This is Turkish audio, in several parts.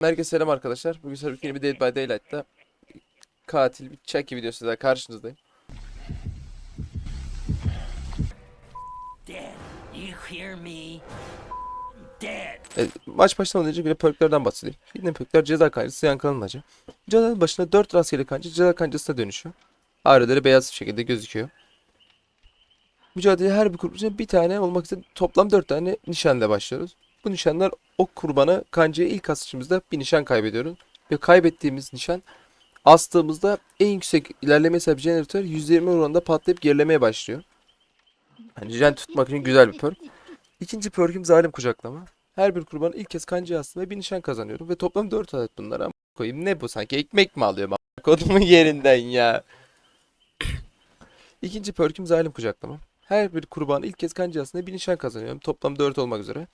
Herkese selam arkadaşlar. Bugün sizlerle yeni bir Dead by Daylight'ta katil bir Chucky videosuyla karşınızdayım. Dead. You hear me? Dead. Evet, maç başlamadan önce bir de perklerden bahsedeyim. Bildiğim perkler ceza kancası, yankılanın acı. Cezaların başına 4 rastgele kanca ceza kancasına dönüşüyor. Ağrıları beyaz bir şekilde gözüküyor. Mücadele her bir grup için bir tane olmak üzere toplam 4 tane nişanla başlıyoruz. Bu nişanlar o kurbanı kancaya ilk asışımızda bir nişan kaybediyoruz. Ve kaybettiğimiz nişan astığımızda en yüksek ilerleme sahip jeneratör %20 oranında patlayıp gerilemeye başlıyor. Yani jen tutmak için güzel bir perk. İkinci perküm zalim kucaklama. Her bir kurban ilk kez kancaya astım ve bir nişan kazanıyorum. Ve toplam 4 adet bunlar ama koyayım. Ne bu sanki ekmek mi alıyorum? Kodumun yerinden ya. İkinci perküm zalim kucaklama. Her bir kurban ilk kez kancaya astığında bir nişan kazanıyorum. Toplam 4 olmak üzere.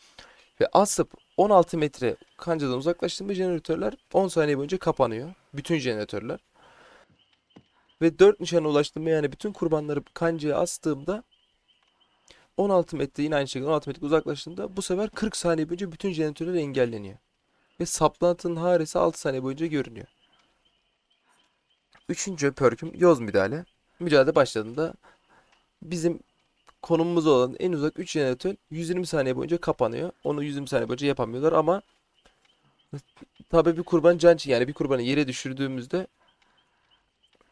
Ve asıp 16 metre kancadan uzaklaştığımda jeneratörler 10 saniye boyunca kapanıyor. Bütün jeneratörler. Ve 4 nişana ulaştığımda yani bütün kurbanları kancaya astığımda 16 metre yine aynı şekilde 16 metre uzaklaştığında bu sefer 40 saniye boyunca bütün jeneratörler engelleniyor. Ve saplantının haresi 6 saniye boyunca görünüyor. Üçüncü perküm yoz müdahale. Mücadele başladığında bizim konumumuz olan en uzak 3 jeneratör 120 saniye boyunca kapanıyor. Onu 120 saniye boyunca yapamıyorlar ama tabii bir kurban can yani bir kurbanı yere düşürdüğümüzde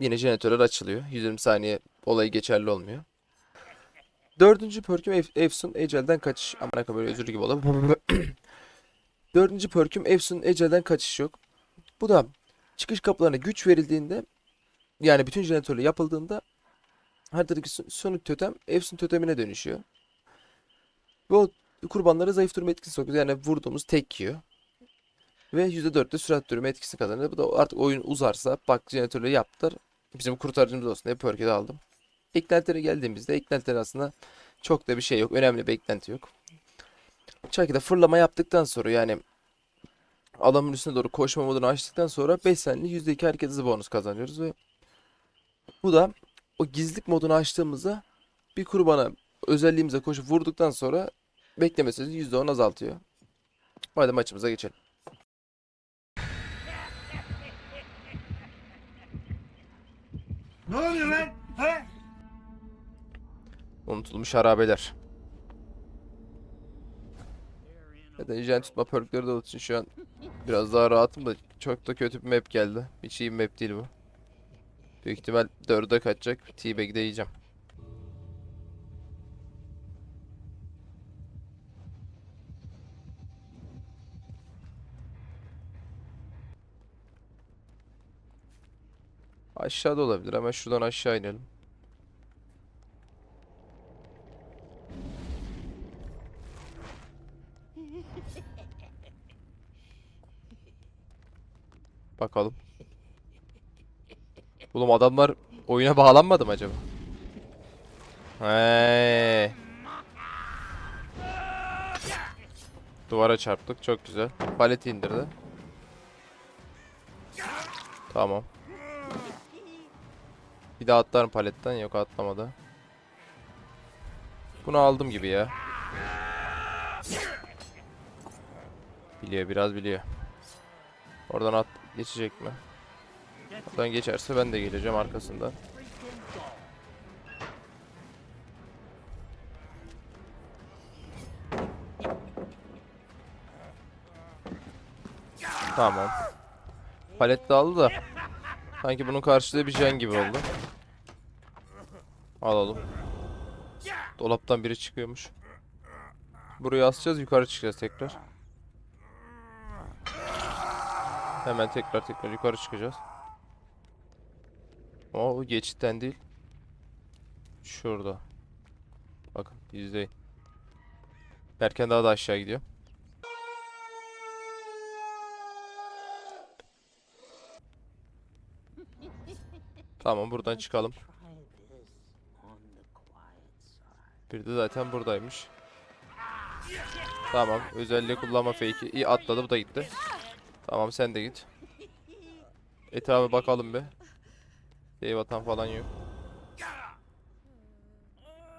yine jeneratörler açılıyor. 120 saniye olayı geçerli olmuyor. Dördüncü perküm Ef- Efsun Ecel'den kaçış. Aman akıllı böyle özür gibi oldu. Dördüncü perküm Efsun Ecel'den kaçış yok. Bu da çıkış kapılarına güç verildiğinde yani bütün jeneratörle yapıldığında haritadaki sönük totem Efsun totemine dönüşüyor. O kurbanları zayıf durma etkisi sokuyor. Yani vurduğumuz tek yiyor. Ve %4'te sürat durma etkisi kazanıyor. Bu da artık oyun uzarsa bak jeneratörleri yaptılar. Bizim kurtarıcımız olsun diye perk'i de aldım. Eklentilere geldiğimizde eklentiler aslında çok da bir şey yok. Önemli bir eklenti yok. Chucky'de fırlama yaptıktan sonra yani adamın üstüne doğru koşma modunu açtıktan sonra 5 saniye %2 hareket hızı bonus kazanıyoruz ve bu da o gizlilik modunu açtığımızda bir kurbana özelliğimize koşup vurduktan sonra bekleme süresi %10 azaltıyor. Hadi maçımıza geçelim. Ne oluyor lan? Ha? Unutulmuş harabeler. Zaten hijyen tutma perkleri de olduğu için şu an biraz daha rahatım da çok da kötü bir map geldi. Hiç iyi bir map değil bu. Büyük ihtimal 4'e kaçacak. T-Bag'de yiyeceğim. Aşağıda olabilir. Hemen şuradan aşağı inelim. Bakalım. Oğlum adamlar oyuna bağlanmadı mı acaba? Hey. Duvara çarptık. Çok güzel. Paleti indirdi. Tamam. Bir daha atlarım paletten. Yok atlamadı. Bunu aldım gibi ya. Biliyor biraz biliyor. Oradan at geçecek mi? Oradan geçerse ben de geleceğim arkasından. Tamam. Palet de aldı da. Sanki bunun karşılığı bir jen gibi oldu. Alalım. Dolaptan biri çıkıyormuş. Buraya asacağız yukarı çıkacağız tekrar. Hemen tekrar tekrar yukarı çıkacağız. Bu geçitten değil. Şurada. Bakın izleyin. Berken daha da aşağı gidiyor. Tamam buradan çıkalım. Bir de zaten buradaymış. Tamam özelliği kullanma fake'i. İyi atladı bu da gitti. Tamam sen de git. Etrafa bakalım be. Save atan falan yok.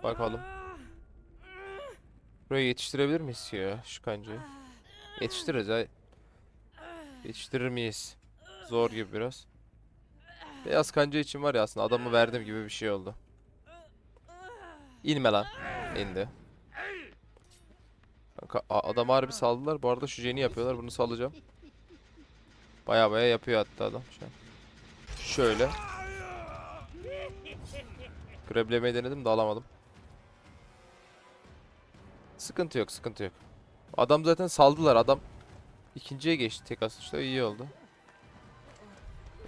Bakalım. Buraya yetiştirebilir miyiz ya şu kancayı? Yetiştiririz ya. Yetiştirir miyiz? Zor gibi biraz. Beyaz kanca için var ya aslında adamı verdim gibi bir şey oldu. İnme lan. İndi. Adam harbi saldılar. Bu arada şu jeni yapıyorlar. Bunu salacağım. Baya baya yapıyor hatta adam. Şöyle. Greblemeyi denedim de alamadım. Sıkıntı yok, sıkıntı yok. Adam zaten saldılar. Adam ikinciye geçti tek atışta. iyi oldu.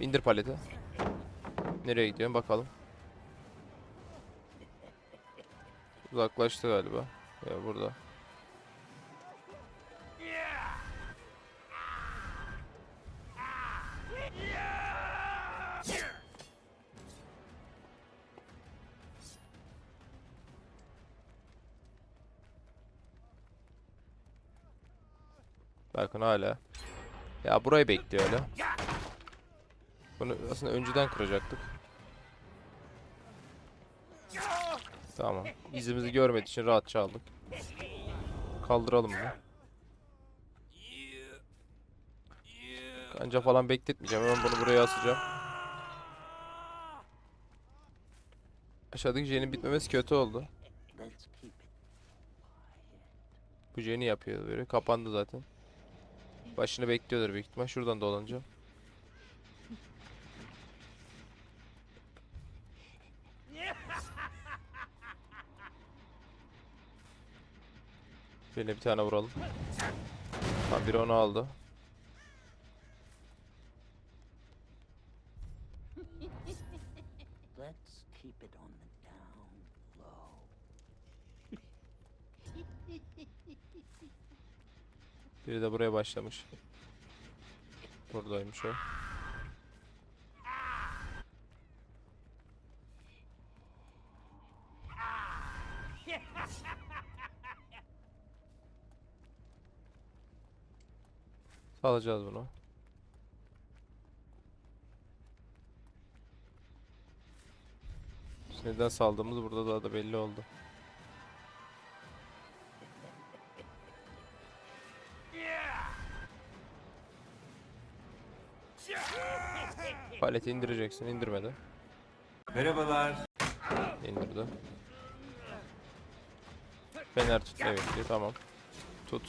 İndir paleti. Nereye gidiyorsun bakalım. Uzaklaştı galiba. Ya burada. Bakın hala. Ya burayı bekliyor hala. Bunu aslında önceden kıracaktık. Tamam. İzimizi görmediği için rahatça aldık. Kaldıralım bunu. Kanca falan bekletmeyeceğim. Hemen bunu buraya asacağım. Aşağıdaki jenin bitmemesi kötü oldu. Bu jeni yapıyor böyle. Kapandı zaten. Başını bekliyordur büyük ihtimal. Şuradan dolanacağım. Birine bir tane vuralım. Tamam biri onu aldı. Biri de buraya başlamış. Buradaymış o. Salacağız bunu. Neden saldığımız burada daha da belli oldu. Paleti indireceksin. indirmedi. Merhabalar. İndirdi. Fener tut. Evet diye tamam. Tut.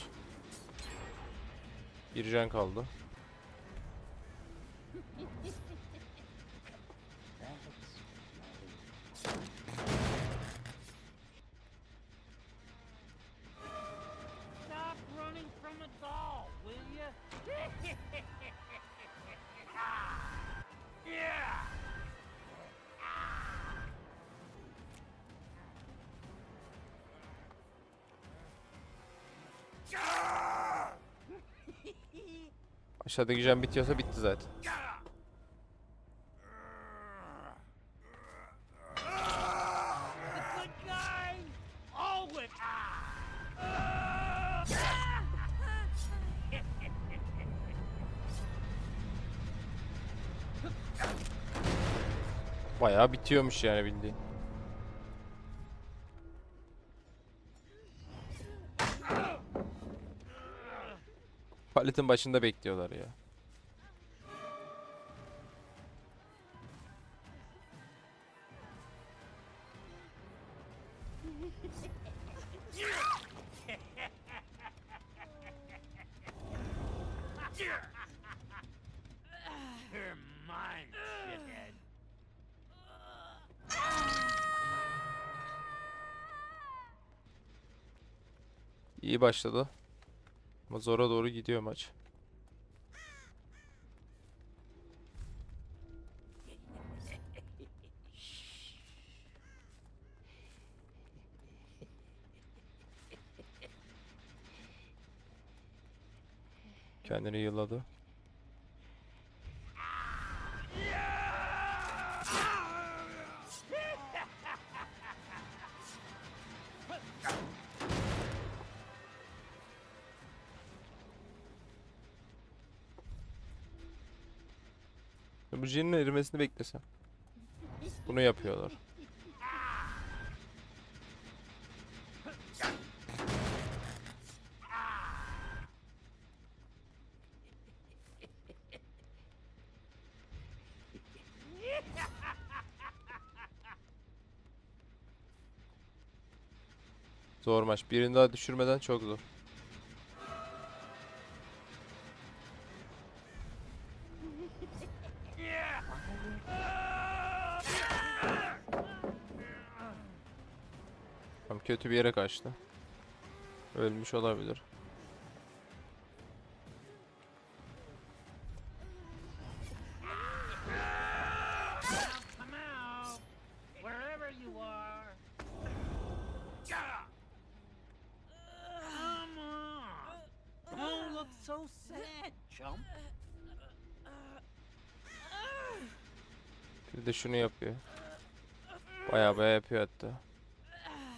Bir can kaldı. Aşağıdaki can bitiyorsa bitti zaten. Bayağı bitiyormuş yani bildiğin. Paletin başında bekliyorlar ya. İyi başladı. Ama zora doğru gidiyor maç. Bu Jin'in erimesini beklesem. Bunu yapıyorlar. Zor maç. Birini daha düşürmeden çok zor. Yere kaçtı. Ölmüş olabilir. Bir de şunu yapıyor. Baya baya yapıyor hatta.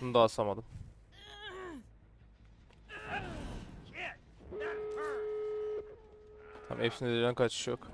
Bunu da asamadım. Tam hepsinde birden kaçış yok.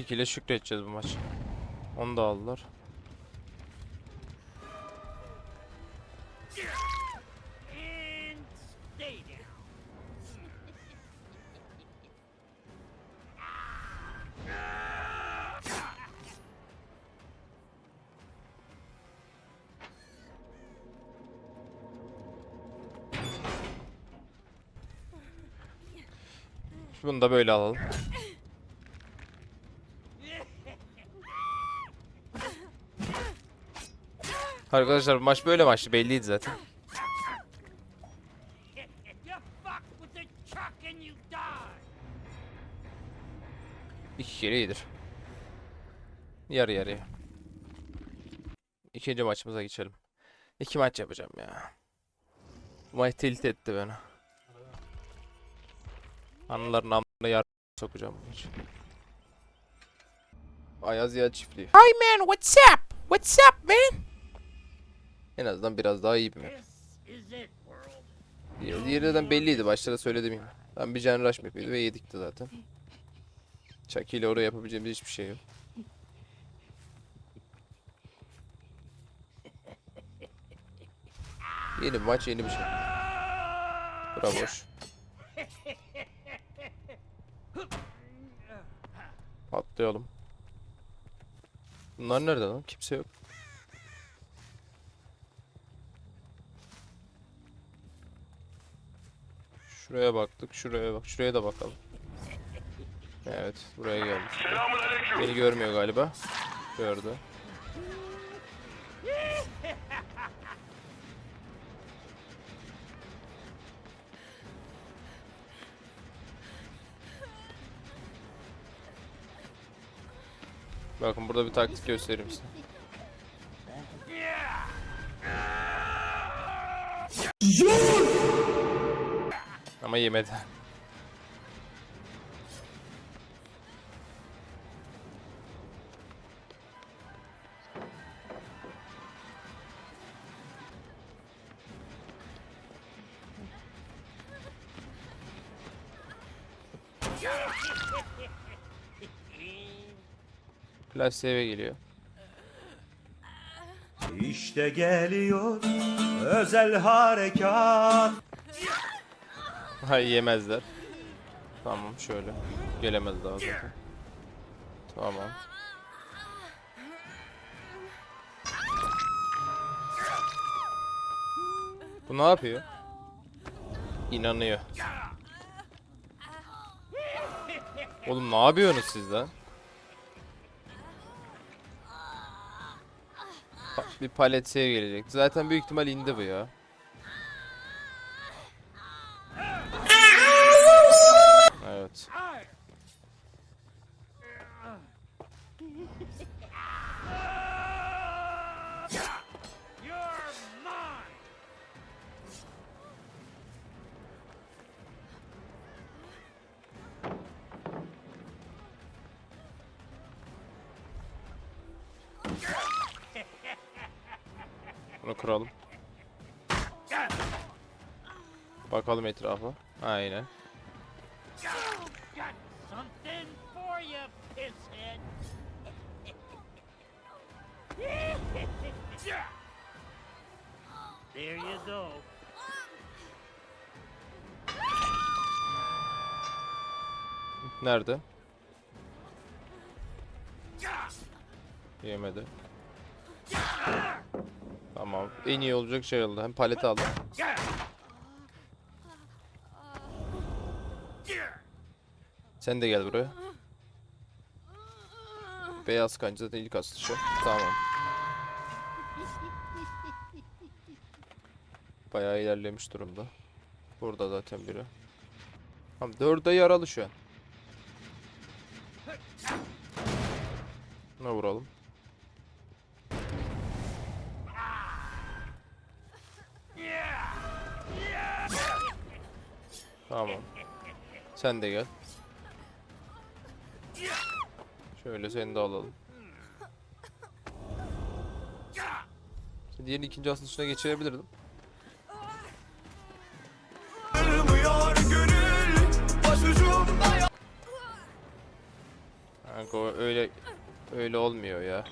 4-2 şükredeceğiz bu maç. Onu da aldılar. Bunu da böyle alalım. Arkadaşlar maç böyle maçtı belliydi zaten. İki kere iyidir. Yarı yarıya. İkinci maçımıza geçelim. İki maç yapacağım ya. Bu maç tilt etti beni. Anıların amına yar sokacağım bu maç. Ayaz ya çiftliği. Hi man, what's up? What's up, man? En azından biraz daha iyi bir map. Diğeri, diğeri zaten belliydi. Başta da söyledim ya. Ben bir can rush map'iydi ve yedikti zaten. Chucky ile oraya yapabileceğimiz hiçbir şey yok. Yeni bir maç, yeni bir şey. Bura boş. Atlayalım. Bunlar nerede lan? Kimse yok. Şuraya baktık, şuraya bak, şuraya da bakalım. Evet, buraya geldik. Beni görmüyor galiba. Gördü. Bakın burada bir taktik göstereyim size. Ama yemedi. Flash eve geliyor. İşte geliyor özel harekat. Hayır yemezler. Tamam şöyle. Gelemez daha zaten. Tamam. Bu ne yapıyor? İnanıyor. Oğlum ne yapıyorsunuz siz lan? Bir palet save gelecek. Zaten büyük ihtimal indi bu ya. Evet. Bunu kuralım. Bakalım etrafa. Aynen. There you go. Nerede? Yemedi. Tamam. En iyi olacak şey oldu. Hem paleti aldım. Sen de gel buraya. Beyaz kanca zaten ilk asılışı. Tamam. Bayağı ilerlemiş durumda. Burada zaten biri. Tamam dörde yaralı şu an. Ne vuralım? Tamam. Sen de gel. Şöyle seni de alalım. Diğerini ikinci asılışına geçirebilirdim. Kanka öyle öyle olmuyor ya.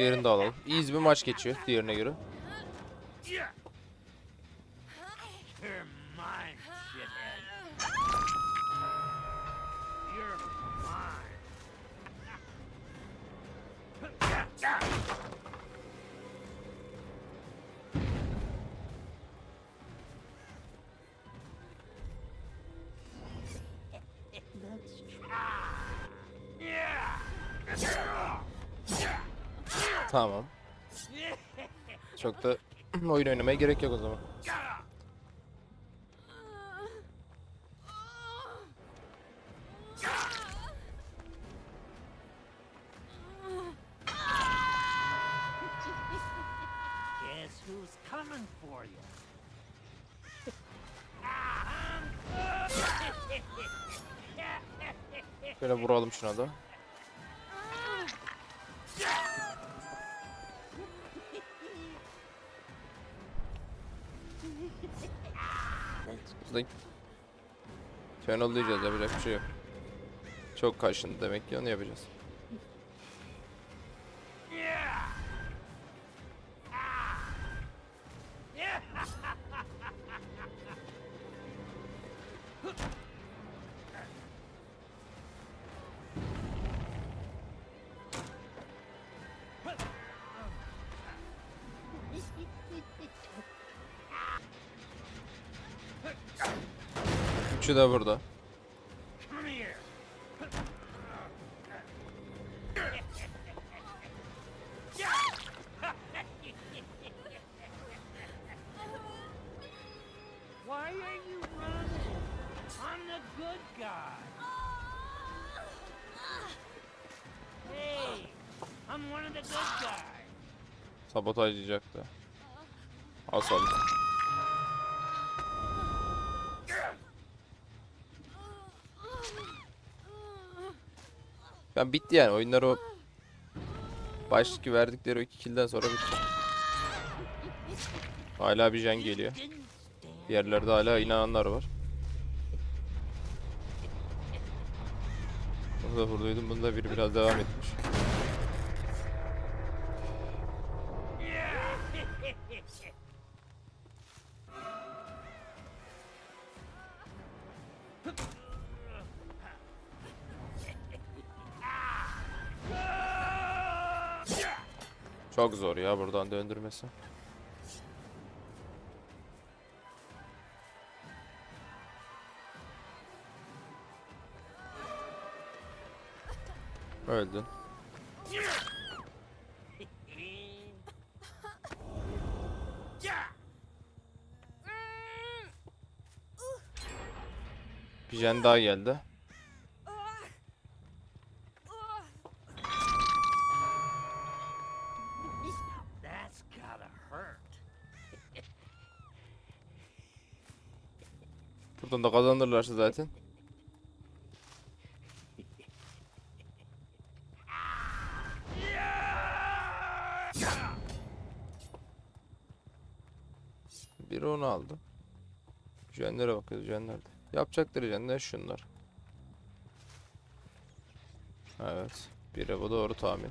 Diğerini de alalım. İyi bir maç geçiyor diğerine göre. Tamam. Çok da oyun oynamaya gerek yok o zaman. Şöyle vuralım şuna da. Biz de Fenollayacağız yapacak bir şey yok. Çok kaşındı demek ki onu yapacağız. The good guys. Sabotajlayacaktı. Asalım. Ben bitti yani oyunlar o başki verdikleri o iki kill'den sonra bitti. Hala bir jen geliyor. Yerlerde hala inananlar var. Bunu da vurduydum. Bunda biri biraz devam etmiş. Çok zor ya buradan döndürmesi. Öldün. Bir jen daha geldi. Kazanırlarsa zaten. Biri onu aldı. Jenlere bakıyoruz jenlerde. Yapacakları jenler şunlar. Evet. Biri bu doğru tahmin.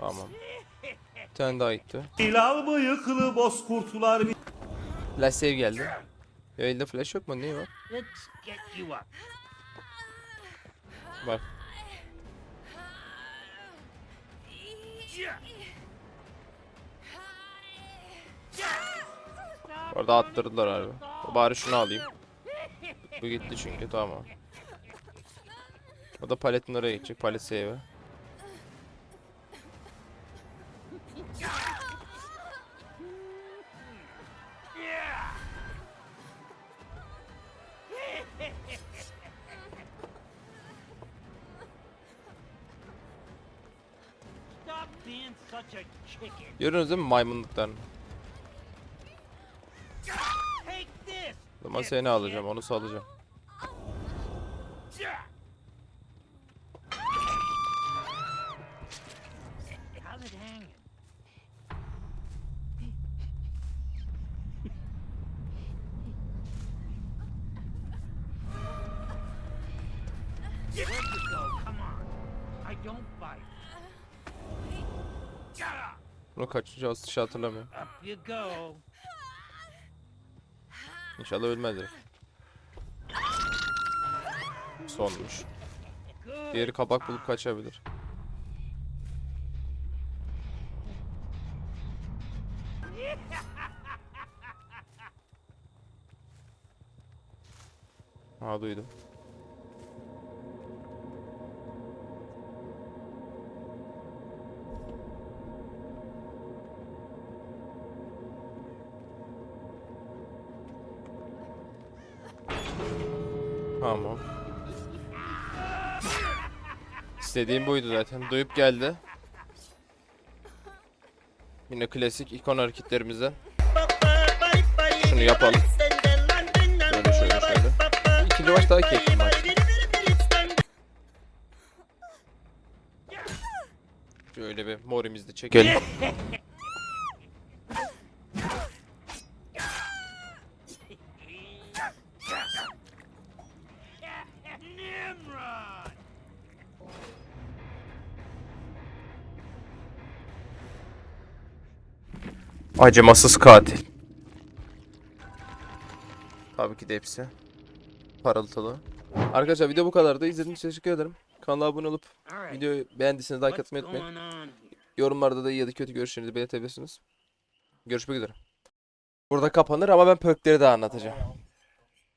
Tamam. Bir tane daha gitti. Hilal bıyıklı bozkurtlar bir Flash save geldi. Ya elde flash yok mu? Niye var? Bak. Orada attırdılar abi. Bari şunu alayım. Bu gitti çünkü tamam. O da paletin oraya gidecek. Palet save'e. Görüyorsunuz değil mi maymunluklarını? Zaman seni alacağım. Onu salacağım. Bunu kaçıncı asışı hatırlamıyorum. Up you go. İnşallah ölmez herif. Sonmuş. Diğeri kabak bulup kaçabilir. Ha duydum. İstediğim buydu zaten. Duyup geldi. Yine klasik ikon hareketlerimizden. Şunu yapalım. Şöyle şöyle şöyle. İkinci maç daha keyifli maç. Şöyle bir morimizi de çekelim. Acımasız katil. Tabii ki de hepsi. Parıltılı. Arkadaşlar video bu kadardı. İzlediğiniz için teşekkür ederim. Kanala abone olup videoyu beğendiyseniz like atmayı unutmayın. Yorumlarda da iyi ya da kötü görüşlerinizi belirtebilirsiniz. Görüşmek üzere. Burada kapanır ama ben perkleri de anlatacağım.